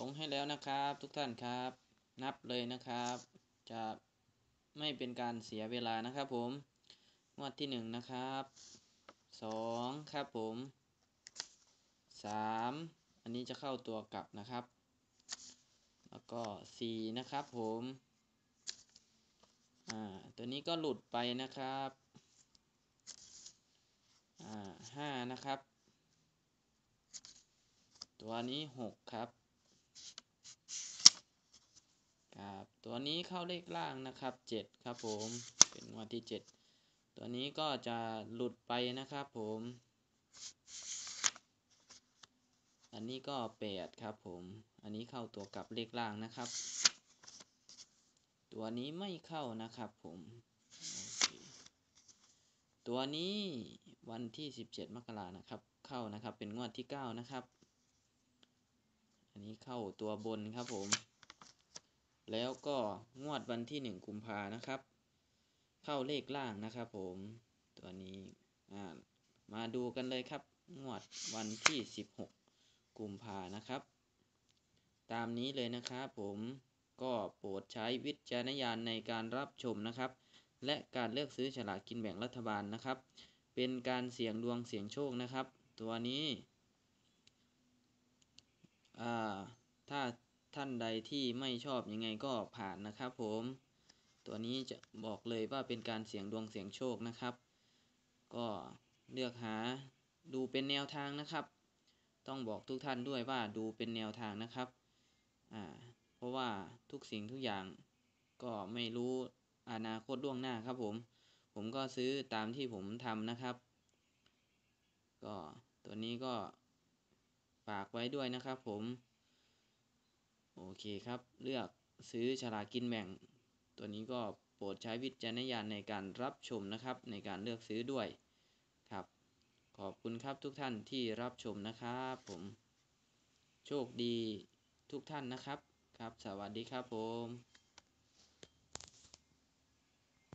ลงให้แล้วนะครับ ทุกท่านครับ นับเลยนะครับ จะไม่เป็นการเสียเวลานะครับผมงวดที่หนึ่งนะครับสองครับผมสามอันนี้จะเข้าตัวกลับนะครับ แล้วก็สี่นะครับผมอ่าตัวนี้ก็หลุดไปนะครับอ่าห้านะครับ ตัวนี้หกครับ ครับ ตัวนี้เข้าเลขล่างนะครับเจ็ดครับผม เป็นงวดที่เจ็ดตัวนี้ก็จะหลุดไปนะครับผม อันนี้ก็แปดครับผม อันนี้เข้าตัวกลับเลขล่างนะครับ ตัวนี้ไม่เข้านะครับผม ตัวนี้วันที่ 17 มกรานะครับ เข้านะครับ เป็นงวดที่ 9 นะครับ อันนี้เข้าตัวบนครับผม แล้วก็งวดวันที่ 1 กุมภานะครับ เข้าเลขล่างนะครับ ผมตัวนี้มาดูกันเลยครับ งวดวันที่ 16 กุมภานะครับ ตามนี้เลยนะครับผมก็โปรดใช้วิจารณญาณในการรับชมนะครับ และการเลือกซื้อฉลากกินแบ่งรัฐบาลนะครับ เป็นการเสี่ยงดวงเสี่ยงโชคนะครับ ตัวนี้อ่าถ้าท่านใดที่ไม่ชอบยังไงก็ผ่านนะครับผม ตัวนี้จะบอกเลยว่าเป็นการเสี่ยงดวงเสี่ยงโชคนะครับ ก็เลือกหาดูเป็นแนวทางนะครับ ต้องบอกทุกท่านด้วยว่าดูเป็นแนวทางนะครับอ่าเพราะว่าทุกสิ่งทุกอย่างก็ไม่รู้อนาคตล่วงหน้าครับผม ผมก็ซื้อตามที่ผมทำนะครับ ก็ตัวนี้ก็ฝากไว้ด้วยนะครับผม โอเคครับ เลือกซื้อฉลากกินแบ่ง ตัวนี้ก็โปรดใช้วิจารณญาณในการรับชมนะครับ ในการเลือกซื้อด้วยครับ ขอบคุณครับทุกท่านที่รับชมนะครับผมโชคดีทุกท่านนะครับครับ สวัสดีครับผม